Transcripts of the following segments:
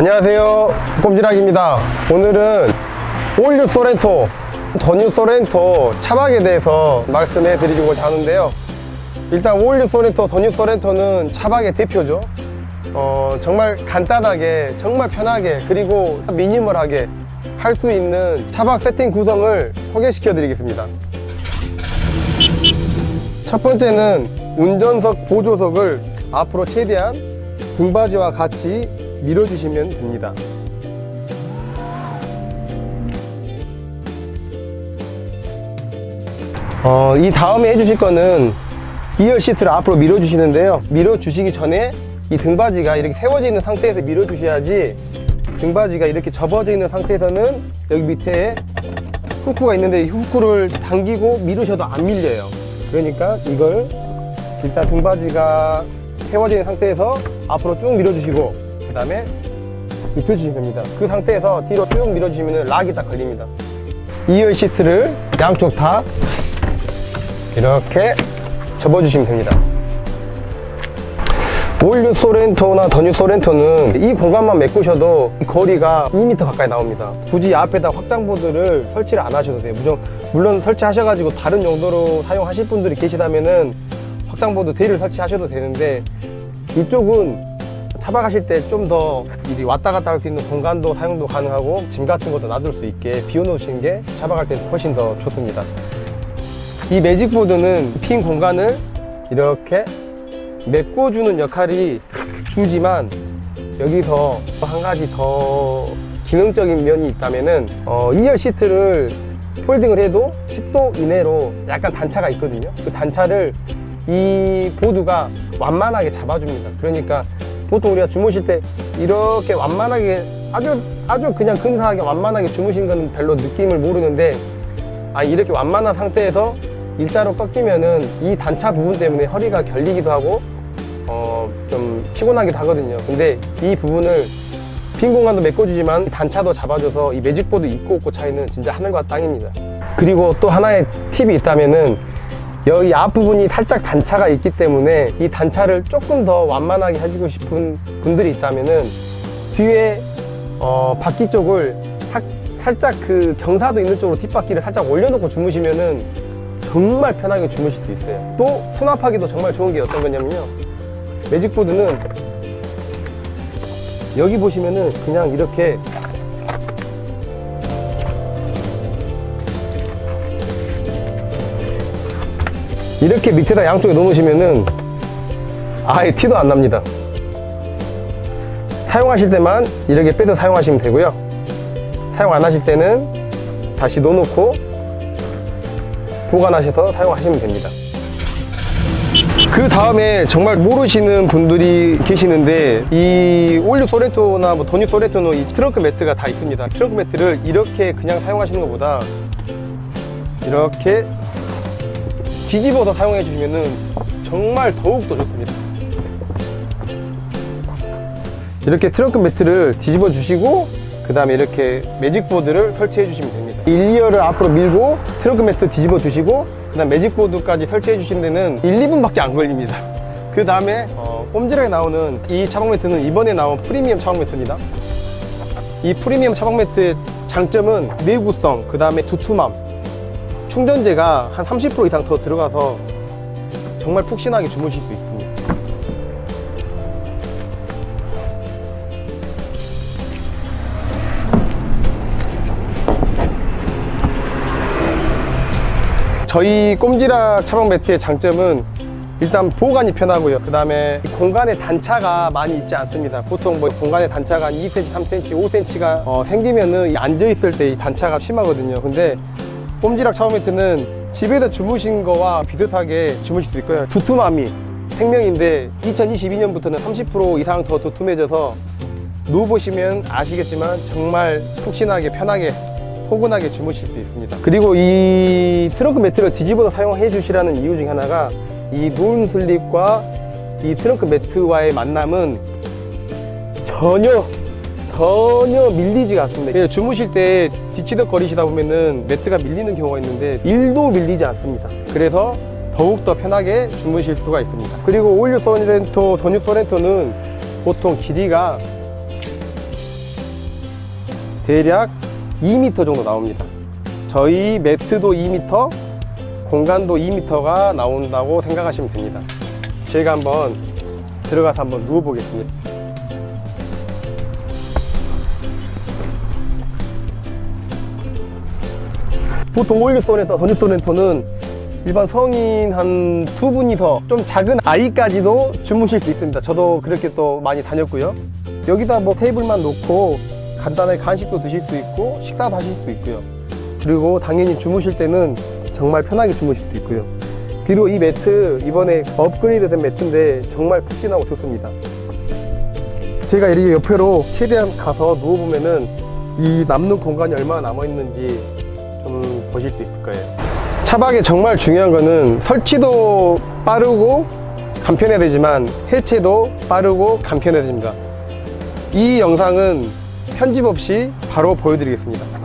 안녕하세요. 꼼지락입니다. 오늘은 올류 소렌토 더뉴 소렌토 차박에 대해서 말씀해 드리고자 하는데요. 일단 올류 소렌토 더뉴 소렌토는 차박의 대표죠. 어, 정말 간단하게 정말 편하게 그리고 미니멀하게 할 수 있는 차박 세팅 구성을 소개시켜 드리겠습니다. 첫 번째는 운전석 보조석을 앞으로 최대한 등받이와 같이 밀어주시면 됩니다. 어, 이 다음에 해주실 거는 2열 시트를 앞으로 밀어주시는데요. 밀어주시기 전에 이 등받이가 이렇게 세워져 있는 상태에서 밀어주셔야지 등받이가 이렇게 접어져 있는 상태에서는 여기 밑에 후크가 있는데 이 후크를 당기고 밀으셔도 안 밀려요. 그러니까 이걸 일단 등받이가 세워져 있는 상태에서 앞으로 쭉 밀어주시고 그 다음에 눕혀주시면 됩니다. 그 상태에서 뒤로 쭉 밀어주시면 락이 딱 걸립니다. 2열 시트를 양쪽 다 이렇게 접어주시면 됩니다. 올류 소렌토나 더뉴 소렌토는 이 공간만 메꾸셔도 거리가 2m 가까이 나옵니다. 굳이 앞에다 확장보드를 설치를 안 하셔도 돼요. 무정, 물론 설치하셔가지고 다른 용도로 사용하실 분들이 계시다면은 확장보드 대를 설치하셔도 되는데 이쪽은 차박하실 때 좀더 이리 왔다 갔다 할 수 있는 공간도 사용도 가능하고 짐 같은 것도 놔둘 수 있게 비워놓으시는 게 차박할 때 훨씬 더 좋습니다. 이 매직보드는 빈 공간을 이렇게 메꿔주는 역할이 주지만 여기서 한 가지 더 기능적인 면이 있다면은 어, 2열 시트를 폴딩을 해도 10도 이내로 약간 단차가 있거든요. 그 단차를 이 보드가 완만하게 잡아줍니다. 그러니까 보통 우리가 주무실 때 이렇게 완만하게 아주 아주 그냥 근사하게 완만하게 주무시는 건 별로 느낌을 모르는데 아 이렇게 완만한 상태에서 일자로 꺾이면은 이 단차 부분 때문에 허리가 결리기도 하고 어 좀 피곤하기도 하거든요. 근데 이 부분을 빈 공간도 메꿔주지만 단차도 잡아줘서 이 매직보드 있고 없고 차이는 진짜 하늘과 땅입니다. 그리고 또 하나의 팁이 있다면은 여기 앞부분이 살짝 단차가 있기 때문에 이 단차를 조금 더 완만하게 해주고 싶은 분들이 있다면은 뒤에 어, 바퀴 쪽을 사- 살짝 그 경사도 있는 쪽으로 뒷바퀴를 살짝 올려놓고 주무시면은 정말 편하게 주무실 수 있어요. 또 수납하기도 정말 좋은 게 어떤 거냐면요. 매직보드는 여기 보시면은 그냥 이렇게 이렇게 밑에다 양쪽에 넣으시면은 아예 티도 안 납니다. 사용하실 때만 이렇게 빼서 사용하시면 되고요. 사용 안 하실 때는 다시 넣어놓고 보관하셔서 사용하시면 됩니다. 그 다음에 정말 모르시는 분들이 계시는데 이 올류 소렌토나 뭐 도니 소렌토는 이 트렁크 매트가 다 있습니다. 트렁크 매트를 이렇게 그냥 사용하시는 것보다 이렇게 뒤집어서 사용해 주시면은 정말 더욱더 좋습니다. 이렇게 트렁크 매트를 뒤집어 주시고 그 다음에 이렇게 매직보드를 설치해 주시면 됩니다. 1, 2열을 앞으로 밀고 트렁크 매트 뒤집어 주시고 그 다음 매직보드까지 설치해 주시는 데는 1, 2분밖에 안 걸립니다. 그 다음에 어, 꼼지락에 나오는 이 차박 매트는 이번에 나온 프리미엄 차박 매트입니다. 이 프리미엄 차박 매트의 장점은 내구성 그 다음에 두툼함 충전재가 한 30% 이상 더 들어가서 정말 푹신하게 주무실 수 있습니다 저희 꼼지락 차박 매트의 장점은 일단 보관이 편하고요. 그 다음에 공간의 단차가 많이 있지 않습니다. 보통 뭐 공간의 단차가 한 2cm, 3cm, 5cm가 생기면은 이 앉아있을 때 이 단차가 심하거든요. 근데 꼼지락 차박 매트는 집에서 주무신 거와 비슷하게 주무실 수 있고요. 두툼함이 생명인데 2022년부터는 30% 이상 더 두툼해져서 누워보시면 아시겠지만 정말 푹신하게 편하게 포근하게 주무실 수 있습니다. 그리고 이 트렁크 매트를 뒤집어서 사용해 주시라는 이유 중에 하나가 이 노은 슬립과 이 트렁크 매트와의 만남은 전혀 전혀 밀리지가 않습니다. 그래서 주무실 때 뒤치덕 거리시다 보면은 매트가 밀리는 경우가 있는데 1도 밀리지 않습니다. 그래서 더욱더 편하게 주무실 수가 있습니다. 그리고 올류 소렌토, 더뉴 소렌토는 보통 길이가 대략 2m 정도 나옵니다. 저희 매트도 2m, 공간도 2m가 나온다고 생각하시면 됩니다. 제가 한번 들어가서 한번 누워보겠습니다. 보통 올리브 렌터, 더뉴토 렌터는 일반 성인 한 두 분이서 좀 작은 아이까지도 주무실 수 있습니다. 저도 그렇게 또 많이 다녔고요. 여기다 뭐 테이블만 놓고 간단하게 간식도 드실 수 있고 식사도 하실 수 있고요. 그리고 당연히 주무실 때는 정말 편하게 주무실 수 있고요. 그리고 이 매트 이번에 업그레이드 된 매트인데 정말 푹신하고 좋습니다. 제가 이렇게 옆으로 최대한 가서 누워보면은 이 남는 공간이 얼마나 남아있는지 좀 보실 수 있을 거예요. 차박에 정말 중요한 거는 설치도 빠르고 간편해야 되지만 해체도 빠르고 간편해야 됩니다. 이 영상은 편집 없이 바로 보여드리겠습니다.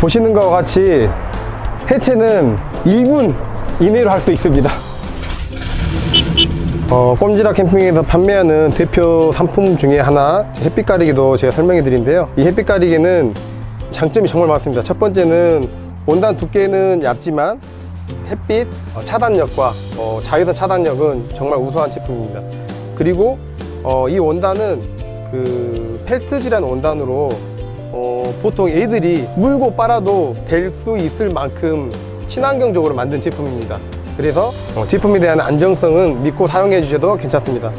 보시는 것과 같이 해체는 1분 이내로 할 수 있습니다. 어, 꼼지락 캠핑에서 판매하는 대표 상품 중에 하나 햇빛 가리개도 제가 설명해 드린데요. 이 햇빛 가리개는 장점이 정말 많습니다. 첫 번째는 원단 두께는 얇지만 햇빛 어, 차단력과 어, 자외선 차단력은 정말 우수한 제품입니다. 그리고 어, 이 원단은 그 펠트지라는 원단으로 어, 보통 애들이 물고 빨아도 될 수 있을 만큼 친환경적으로 만든 제품입니다. 그래서 어, 제품에 대한 안정성은 믿고 사용해 주셔도 괜찮습니다.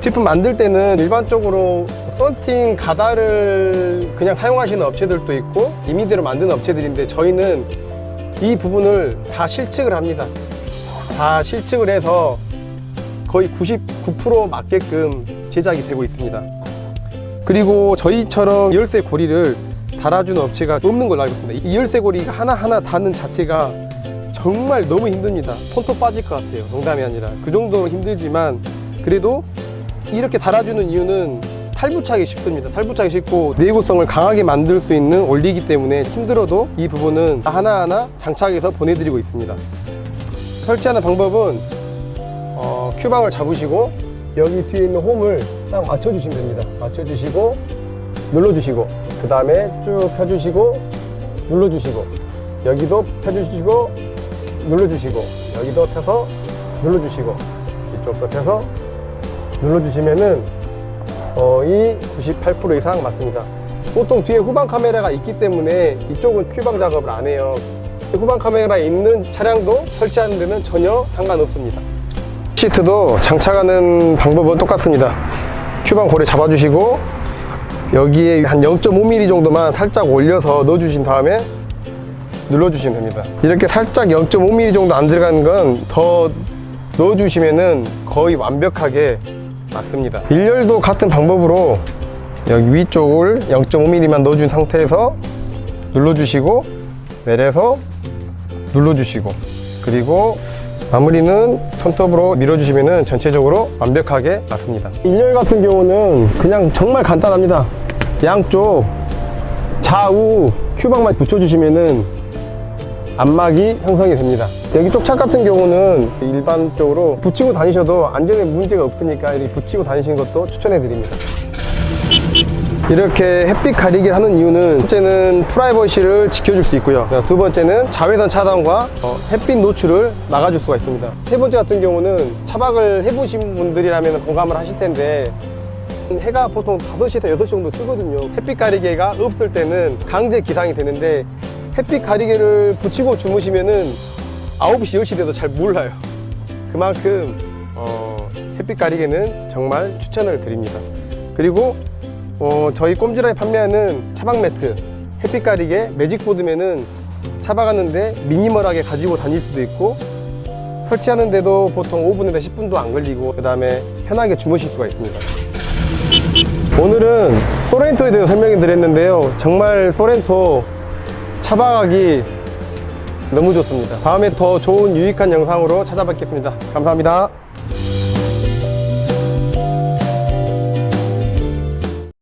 제품 만들 때는 일반적으로 썬팅 가다를 그냥 사용하시는 업체들도 있고 임의대로 만드는 업체들인데 저희는 이 부분을 다 실측을 합니다. 다 실측을 해서 거의 99% 맞게끔 제작이 되고 있습니다. 그리고 저희처럼 열쇠 고리를 달아주는 업체가 없는 걸로 알고 있습니다. 이 열쇠 고리가 하나하나 닿는 자체가 정말 너무 힘듭니다. 손톱 빠질 것 같아요. 농담이 아니라. 그 정도로 힘들지만 그래도 이렇게 달아주는 이유는 탈부착이 쉽습니다. 탈부착이 쉽고 내구성을 강하게 만들 수 있는 원리이기 때문에 힘들어도 이 부분은 하나하나 장착해서 보내드리고 있습니다. 설치하는 방법은 어, 큐방을 잡으시고 여기 뒤에 있는 홈을 딱 맞춰주시면 됩니다. 맞춰주시고 눌러주시고 그 다음에 쭉 펴주시고 눌러주시고 여기도 펴주시고 눌러주시고 여기도 펴서 눌러주시고 이쪽도 펴서 눌러주시면은 거의 98% 이상 맞습니다. 보통 뒤에 후방 카메라가 있기 때문에 이쪽은 큐방 작업을 안 해요. 후방 카메라 있는 차량도 설치하는 데는 전혀 상관없습니다. 시트도 장착하는 방법은 똑같습니다. 큐방 고리 잡아주시고 여기에 한 0.5mm 정도만 살짝 올려서 넣어주신 다음에 눌러주시면 됩니다. 이렇게 살짝 0.5mm 정도 안 들어가는 건 더 넣어주시면은 거의 완벽하게 맞습니다. 일렬도 같은 방법으로 여기 위쪽을 0.5mm만 넣어준 상태에서 눌러주시고 내려서 눌러주시고 그리고 마무리는 손톱으로 밀어주시면 전체적으로 완벽하게 맞습니다. 일렬 같은 경우는 그냥 정말 간단합니다. 양쪽 좌우 큐방만 붙여주시면은 안막이 형성이 됩니다. 여기 쪽착 같은 경우는 일반적으로 붙이고 다니셔도 안전에 문제가 없으니까 이렇게 붙이고 다니시는 것도 추천해 드립니다. 이렇게 햇빛 가리기를 하는 이유는 첫째는 프라이버시를 지켜줄 수 있고요. 두 번째는 자외선 차단과 어, 햇빛 노출을 막아줄 수가 있습니다. 세 번째 같은 경우는 차박을 해보신 분들이라면 공감을 하실 텐데 해가 보통 5시에서 6시 정도 뜨거든요. 햇빛 가리개가 없을 때는 강제 기상이 되는데 햇빛 가리개를 붙이고 주무시면은 9시, 10시 돼도 잘 몰라요. 그만큼 어, 햇빛 가리개는 정말 추천을 드립니다. 그리고 어, 저희 꼼지라에 판매하는 차박 매트 햇빛 가리개 매직 보드면은 차박하는데 미니멀하게 가지고 다닐 수도 있고 설치하는데도 보통 5분에서 10분도 안 걸리고 그 다음에 편하게 주무실 수가 있습니다. 오늘은 소렌토에 대해서 설명해 드렸는데요. 정말 소렌토 차박하기 너무 좋습니다. 다음에 더 좋은 유익한 영상으로 찾아뵙겠습니다. 감사합니다.